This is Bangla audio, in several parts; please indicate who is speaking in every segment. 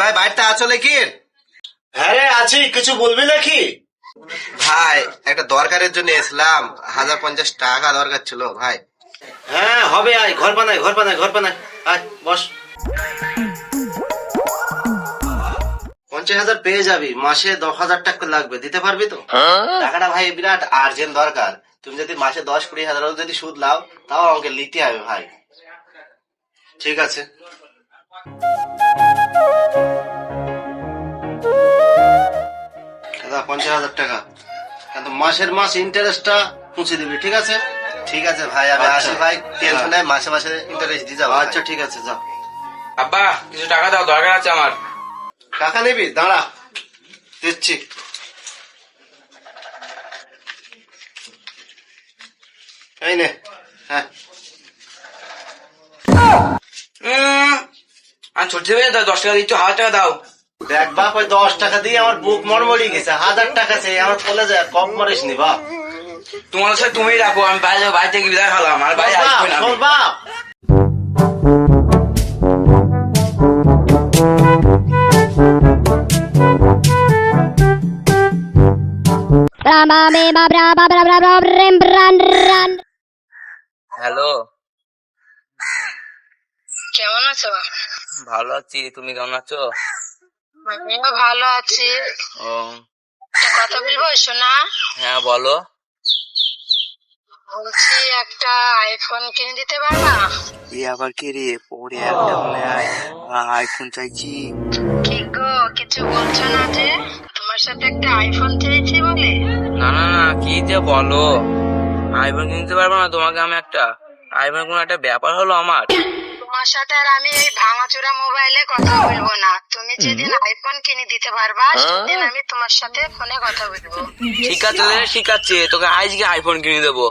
Speaker 1: ভাই বাড়িতে আছো নাকি?
Speaker 2: হ্যাঁ রে আছি। কিছু বলবি নাকি?
Speaker 1: ভাই একটা দরকারের জন্য এসলাম। হাজার পঞ্চাশ টাকা দরকার ছিল ভাই।
Speaker 2: হ্যাঁ হবে আয়। ঘর বানাই ঘর বানাই ঘর বানাই। আয় বস। পঞ্চাশ হাজার পেয়ে যাবি। মাসে দশ হাজার টাকা লাগবে। দিতে পারবি তো?
Speaker 1: টাকাটা ভাই বিরাট আর্জেন্ট দরকার। তুমি যদি মাসে দশ কুড়ি হাজার যদি সুদ লাও তাও আমাকে নিতে হবে ভাই।
Speaker 2: ঠিক আছে। দাদা পঞ্চাশ হাজার টাকা। কিন্তু মাসের মাস ইন্টারেস্টটা পুঁছে দিবি ঠিক আছে?
Speaker 1: ঠিক আছে ভাই আমি
Speaker 2: আচ্ছা।
Speaker 1: আসি ভাই টেনশন নেই মাসে মাসে ইন্টারেস্ট দিয়ে যাব
Speaker 2: আচ্ছা ঠিক আছে যাও।
Speaker 3: আব্বা কিছু টাকা দাও দরকার আছে আমার।
Speaker 2: টাকা নিবি? দাঁড়া দিচ্ছি। এই নে হ্যাঁ।
Speaker 3: আমি ছোট ছেলে দশ টাকা দিচ্ছ হাজার টাকা দাও।
Speaker 2: দেখ বাপ ওই দশ টাকা দিয়ে আমার বুক মরমরি গেছে হাজার টাকা চেয়ে আমার চলে যায় কম মরিস নি বাপ।
Speaker 3: তোমার সাথে তুমি রাখো আমি বাইরে যাব, বাড়ি থেকে বিদায় খালাম আর বাইরে
Speaker 2: বাপ,
Speaker 3: আসব না. হ্যালো
Speaker 4: কেমন আছো
Speaker 3: ভালো আছি তুমি কেমন আছো?
Speaker 4: আমিও ভালো আছি।
Speaker 3: ও।
Speaker 4: কথা বলব শোনা
Speaker 3: হ্যাঁ বলো।
Speaker 4: বলছি একটা আইফোন কিনে দিতে পারবা?
Speaker 3: এ আবার কে রে? পরে একটা মনে হয় আইফোন চাইছি।
Speaker 4: কি গো কিছু বলছো না যে? তোমার সাথে একটা আইফোন চেয়েছি বলে?
Speaker 3: না না না কি যে বলো? আইফোন কিনতে পারব না তোমাকে আমি একটা? আইফোন কোনো একটা ব্যাপার হলো আমার?
Speaker 4: তোমার সাথে আর আমি এই ভাঙাচোরা মোবাইলে কথা বলব না। তুমি যেদিন আইফোন কিনে দিতে পারবা সেদিন আমি তোমার সাথে ফোনে কথা বলব।
Speaker 3: ঠিক আছে রে, ঠিক আছে। তোকে আজকে আইফোন কিনে দেবো।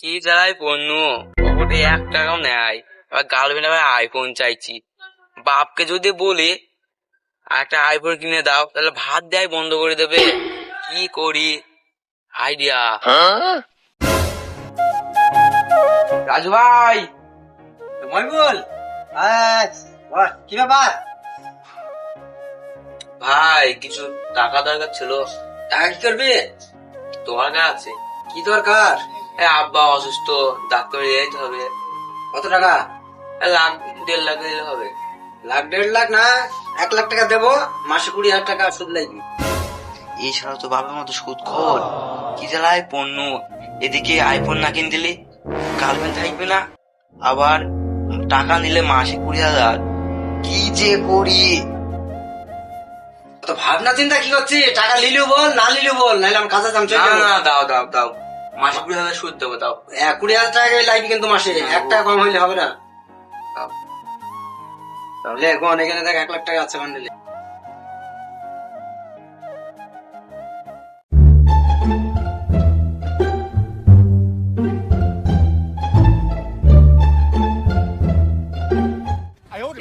Speaker 3: কি চালাই পণ্য পকেটে এক টাকাও নেয়। এবার গার্লফ্রেন্ড আবার আইফোন চাইছি। বাপকে যদি বলি একটা আইফোন কিনে দাও তাহলে ভাত দেয় বন্ধ করে দেবে। কি করি? আইডিয়া রাজু ভাই মইবুল
Speaker 2: কি ব্যাপার?
Speaker 3: ভাই কিছু টাকা দরকার ছিল। টাকা কি করবে? তোমার কাছে আছে।
Speaker 2: কি দরকার?
Speaker 3: আব্বা অসুস্থ ডাক্তার যেতে হবে।
Speaker 2: কত টাকা?
Speaker 3: লাখ দেড় লাখ দিলে হবে।
Speaker 2: লাখ দেড় লাখ না? এক লাখ টাকা দেবো মাসে কুড়ি হাজার টাকা সুদ লাগবে।
Speaker 3: এছাড়া তো বাবার মতো সুদ খোর। কি জ্বালায় পণ্য? এদিকে আইফোন না কিনে দিলে? গার্লফ্রেন্ড থাকবে না আবার টাকা নিলে মাসে কুড়ি হাজার। কি যে করি?
Speaker 2: তো ভাবনা চিন্তা কি করছি টাকা লিলিও বল না লিলিও বল নাহলে আমি কাজে দাম
Speaker 3: না না দাও দাও দাও। মাসে কুড়ি হাজার সুদ দেবো দাও।
Speaker 2: এক কুড়ি হাজার টাকা লাগবে কিন্তু মাসে এক টাকা কম হইলে হবে না। তাহলে এখন এখানে দেখ এক লাখ টাকা আছে বান্ডেলে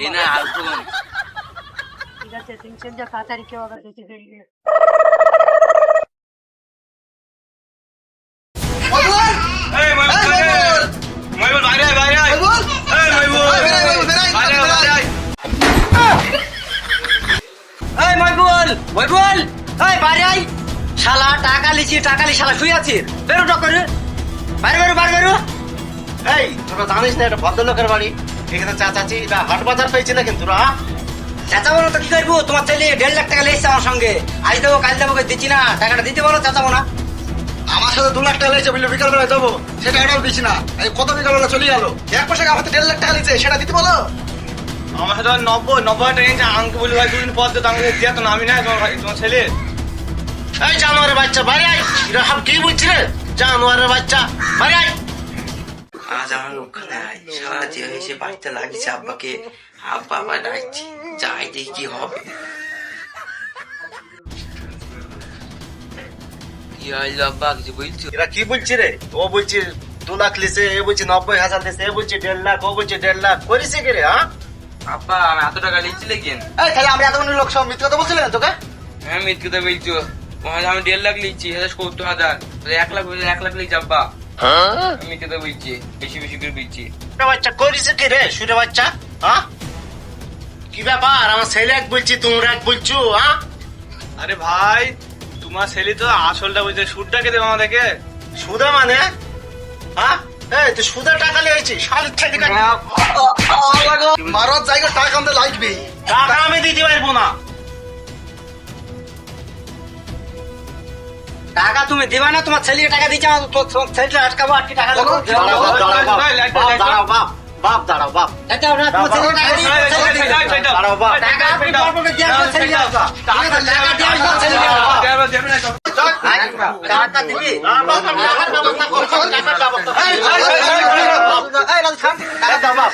Speaker 3: এই না আইফোন
Speaker 4: ঠিক আছে তাড়াতাড়ি কেউ আবার ফেলবে
Speaker 2: বাইরে আই শালা টাকা লিছি টাকা লি শালা শুয়ে আছিস? বেরো টক করে বাইরে বেরো বাইরে বেরো। এই তোরা জানিস না এটা ভদ্রলোকের বাড়ি। এখানে চাচাচি এটা হাট বাজার পেয়েছি না কিন্তু হ্যাঁ চাচা বলো তো কি করব? তোমার ছেলে দেড় লাখ টাকা লেগেছে আমার সঙ্গে। আজ দেবো কাল দেবো দিচ্ছি না? টাকাটা দিতে বলো চাচা না
Speaker 5: আমার সাথে দু লাখ টাকা লেগেছে বলল বিকাল বেলা দেবো। সেটা দিচ্ছি না। এই কত বিকাল বেলা চলে গেল এক মাসে আমার দেড় লাখ টাকা লিখছে সেটা দিতে বলো।
Speaker 6: আমার সাথে নব্বই নব্বই টাকা নিয়েছে আমাকে বলি ভাই দুদিন পর তো আমাকে দিয়ে তো নামি না তোমার ভাই তোমার ছেলে।
Speaker 2: এই জানোয়ারের বাচ্চা বাইরে সব কি বুঝছি রে? জানোয়ারের বাচ্চা বাইরে আই
Speaker 3: আজ আমার ওখানে সারা যে এসে বাড়িতে লাগিয়েছে আব্বাকে আব্বা আবার ডাকছি যাই দেখি কি হবে কি হইল আব্বা কিছু বলছো
Speaker 2: এরা কি বলছি রে? ও বলছে দু লাখ লিছে এ বলছে নব্বই হাজার লিছে এ বলছে দেড় লাখ ও বলছে দেড় লাখ। করিস কি রে হ্যাঁ?
Speaker 3: আব্বা আমি এত টাকা লিখছি লেগেন
Speaker 5: এই তাহলে আমরা এতগুলো লোক সব মিথ্যে কথা বলছিলেন তোকে?
Speaker 3: হ্যাঁ মিথ্যে তো বলছো। আমি দেড় লাখ লিখছি সত্তর হাজার। এক লাখ এক লাখ লিখছি আব্বা আমি কেটে বলছি বেশি বেশি করে বলছি।
Speaker 1: বাচ্চা করিস কি রে? সুরে বাচ্চা হ্যাঁ? কি ব্যাপার? আমার ছেলে এক বলছি তোমরা এক বলছো হ্যাঁ?
Speaker 6: আরে ভাই তোমার ছেলে তো আসলটা বলছে সুদটাকে দেবো আমাদেরকে?
Speaker 1: সুদা মানে? হ্যাঁ? এই তুই সুদা টাকা লিয়েছিস শালির থেকে
Speaker 5: মারার জায়গা টাকা। আমাদের লাগবেই।
Speaker 1: টাকা আমি দিতে পারব না।
Speaker 2: টাকা তুমি দিবা না তোমার ছেলেকে টাকা দিচ্ছে আমার তোমার ছেলেটা আটকাবো আটকে টাকা দেবো
Speaker 1: দাঁড়াও, বাপ, বাপ। দাঁড়াও, বাপ। দাঁড়াও,
Speaker 2: আমরা তোমার ছেলেকে টাকা দিই।
Speaker 1: দাঁড়াও, বাপ।
Speaker 2: টাকা আপনি পরপরে দিয়ে ছেলেকে টাকা দিয়ে আসবেন, ছেলেকে টাকা দিবি?
Speaker 1: বাপ, টাকার ব্যবস্থা করছি, টাকার ব্যবস্থা। এই, এই, বাপ।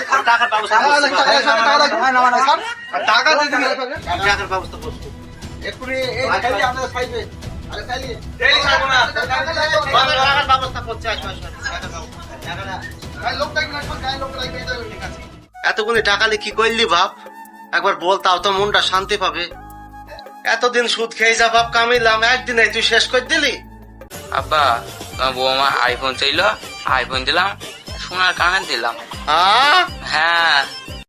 Speaker 5: টাকা দিবি
Speaker 1: টাকার ব্যবস্থা করছি।
Speaker 5: এক্ষুনি এই খাইবে
Speaker 1: এতগুলি টাকা নিয়ে কি করলি বাপ? একবার বলতাও তো মনটা শান্তি পাবে। এতদিন সুদ খেয়ে যা বাপ কামিলাম একদিনে তুই শেষ করে দিলি।
Speaker 3: আব্বা তোমার বউ আমার আইফোন চাইলো আইফোন দিলাম সোনার কানে দিলাম। হ্যাঁ।